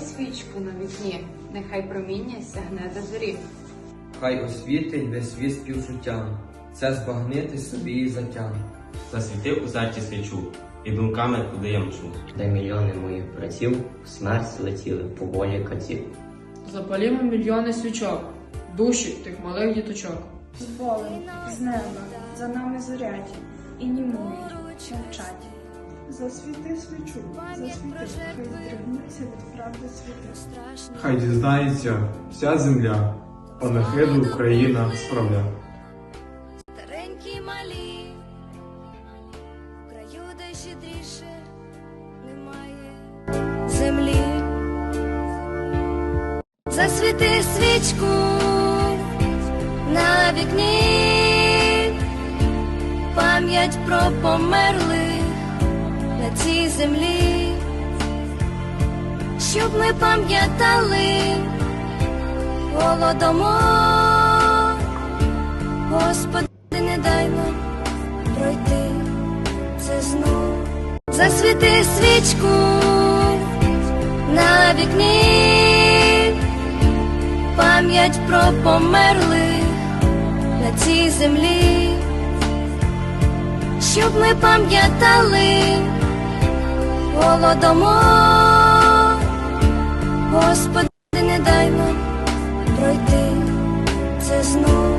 свічку на вікні, нехай проміння сягне до зорі. Хай освітить весь світ співчуттям, це збагнити собі і затям. Засвітив у серці свічу, і думками куди я мчу. де мільйони моїх братів в смерть летіли по волі катів. Запалімо мільйони свічок, душі тих малих діточок. з болем, з неба, за нами зорять, і німують, мовчать. Засвіти свічу, засвіти, хай здригнуться від правди світи. Хай дізнається вся земля, панахиду Україна справля. Старенькі малі, в краю, де щедріше немає землі. Засвіти свічку на вікні, пам'ять про померлих на цій землі, щоб ми пам'ятали голодомор. Господи, не дай нам пройти це знов. Засвіти свічку на вікні, пам'ять про померлих на цій землі, щоб ми пам'ятали голодомор. Господи, не дай нам пройти це знов.